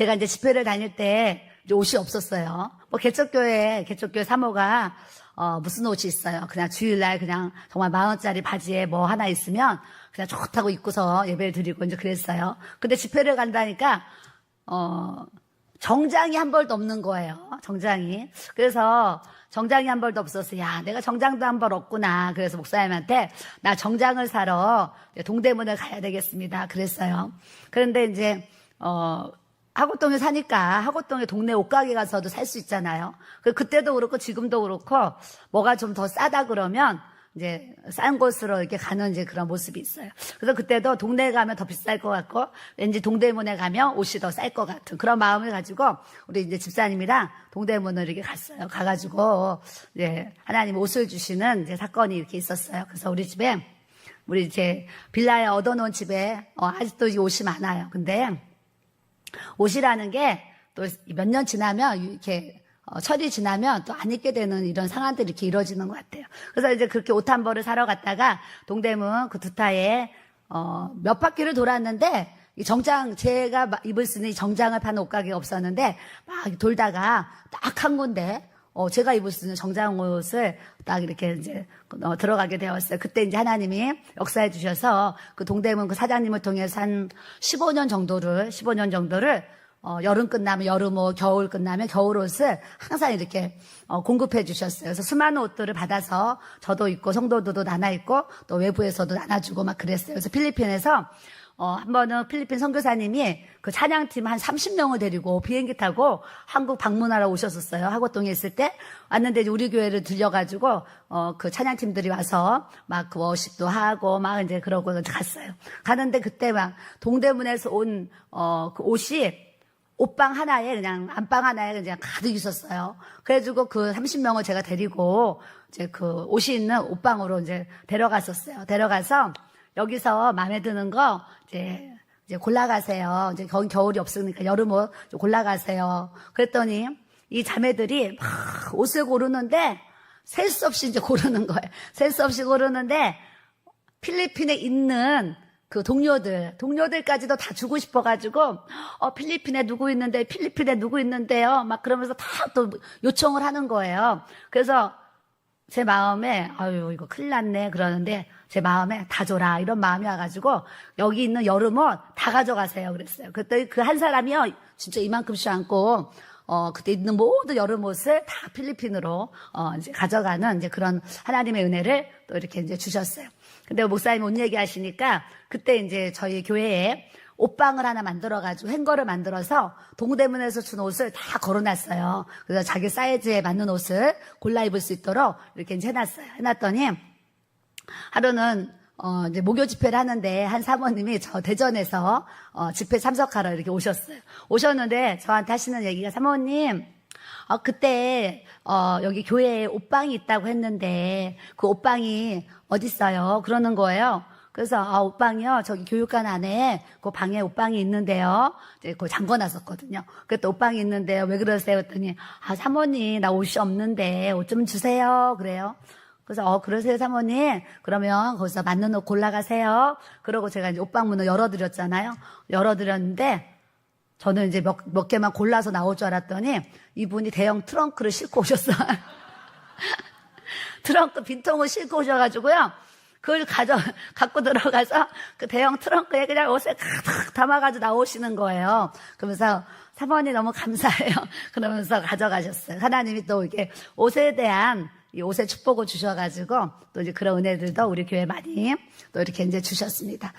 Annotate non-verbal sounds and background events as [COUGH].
제가 이제 집회를 다닐 때 옷이 없었어요. 뭐 개척교회, 개척교회 사모가 어, 무슨 옷이 있어요. 그냥 주일날 그냥 정말 만 원짜리 바지에 뭐 하나 있으면 그냥 좋다고 입고서 예배를 드리고 이제 그랬어요. 근데 집회를 간다니까 어, 정장이 한 벌도 없는 거예요. 정장이. 그래서 정장이 한 벌도 없어서 야 내가 정장도 한 벌 없구나. 그래서 목사님한테 나 정장을 사러 동대문을 가야 되겠습니다. 그랬어요. 그런데 이제 어 하고동에 사니까 하고동에 동네 옷가게 가서도 살 수 있잖아요. 그 그때도 그렇고 지금도 그렇고 뭐가 좀 더 싸다 그러면 이제 싼 곳으로 이렇게 가는 이제 그런 모습이 있어요. 그래서 그때도 동네에 가면 더 비쌀 것 같고 왠지 동대문에 가면 옷이 더 쌀 것 같은 그런 마음을 가지고 우리 이제 집사님이랑 동대문을 이렇게 갔어요. 가가지고 이제 하나님 옷을 주시는 이제 사건이 이렇게 있었어요. 그래서 우리 집에 우리 이제 빌라에 얻어놓은 집에 어, 아직도 이 옷이 많아요. 근데 옷이라는 게 또 몇 년 지나면 이렇게 어, 철이 지나면 또 안 입게 되는 이런 상황들이 이렇게 이루어지는 것 같아요. 그래서 이제 그렇게 옷 한 벌을 사러 갔다가 동대문 그 두타에 어, 몇 바퀴를 돌았는데 이 정장 제가 마- 입을 수 있는 이 정장을 파는 옷가게가 없었는데 막 돌다가 딱 한 군데 어, 제가 입을 수 있는 정장 옷을 딱 이렇게 이제 어, 들어가게 되었어요. 그때 이제 하나님이 역사해 주셔서 그 동대문 그 사장님을 통해서 한 15년 정도를 15년 정도를 어, 여름 끝나면 여름 옷, 겨울 끝나면 겨울 옷을 항상 이렇게 어, 공급해 주셨어요. 그래서 수많은 옷들을 받아서 저도 입고 성도들도 나눠 입고 또 외부에서도 나눠주고 막 그랬어요. 그래서 필리핀에서 어, 한 번은 필리핀 선교사님이 그 찬양팀 한 30명을 데리고 비행기 타고 한국 방문하러 오셨었어요. 하고동에 있을 때 왔는데 우리 교회를 들려가지고 어, 그 찬양팀들이 와서 막 그 워십도 하고 막 이제 그러고 갔어요. 가는데 그때 막 동대문에서 온 어, 그 옷이 옷방 하나에 그냥 안방 하나에 그냥 가득 있었어요. 그래가지고 그 30명을 제가 데리고 이제 그 옷이 있는 옷방으로 이제 데려갔었어요. 데려가서 여기서 마음에 드는 거 이제 이제 골라가세요. 이제 거기 겨울이 없으니까 여름옷 좀 골라가세요. 그랬더니 이 자매들이 막 옷을 고르는데 셀 수 없이 이제 고르는 거예요. 셀 수 없이 고르는데 필리핀에 있는 그 동료들, 동료들까지도 다 주고 싶어가지고, 어, 필리핀에 누구 있는데, 필리핀에 누구 있는데요? 막 그러면서 다 또 요청을 하는 거예요. 그래서 제 마음에, 아유, 이거 큰일 났네. 그러는데, 제 마음에 다 줘라. 이런 마음이 와가지고, 여기 있는 여름옷 다 가져가세요. 그랬어요. 그때 그 한 사람이요, 진짜 이만큼씩 안고, 어, 그때 있는 모든 여름옷을 다 필리핀으로, 어, 이제 가져가는 이제 그런 하나님의 은혜를 또 이렇게 이제 주셨어요. 근데 목사님 옷 얘기하시니까, 그때 이제 저희 교회에 옷방을 하나 만들어가지고 행거를 만들어서 동대문에서 준 옷을 다 걸어놨어요. 그래서 자기 사이즈에 맞는 옷을 골라 입을 수 있도록 이렇게 해놨어요. 해놨더니, 하루는 어, 이제 목요 집회를 하는데 한 사모님이 저 대전에서 어, 집회 참석하러 이렇게 오셨어요. 오셨는데 저한테 하시는 얘기가 사모님 어, 그때 어, 여기 교회에 옷방이 있다고 했는데 그 옷방이 어디 있어요? 그러는 거예요. 그래서 아 옷방이요 저기 교육관 안에 그 방에 옷방이 있는데요. 이제 그 잠궈놨었거든요. 그때 옷방이 있는데요. 왜 그러세요? 했더니 아 사모님 나 옷이 없는데 옷 좀 주세요. 그래요. 그래서 어 그러세요 사모님 그러면 거기서 맞는 옷 골라가세요 그러고 제가 이제 옷방 문을 열어드렸잖아요 열어드렸는데 저는 이제 몇, 몇 개만 골라서 나올 줄 알았더니 이분이 대형 트렁크를 싣고 오셨어요 [LAUGHS] 트렁크 빈통을 싣고 오셔가지고요 그걸 가져 [LAUGHS] 갖고 들어가서 그 대형 트렁크에 그냥 옷을 가득 담아가지고 나오시는 거예요. 그러면서 사모님 너무 감사해요. [LAUGHS] 그러면서 가져가셨어요. 하나님이 또 이게 옷에 대한 이 옷의 축복을 주셔가지고 또 이제 그런 은혜들도 우리 교회 많이 또 이렇게 이제 주셨습니다.